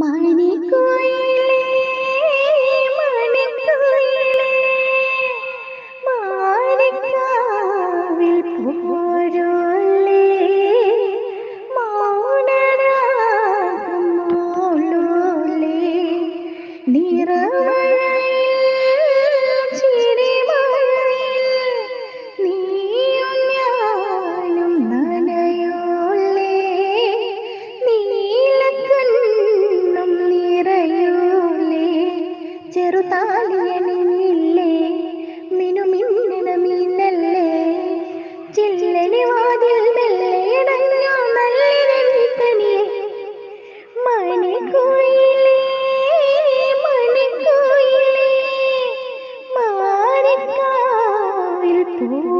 മണിക്കുയിലേ മണിക്കുയിലേ മാരക്കാവിൽ പൂ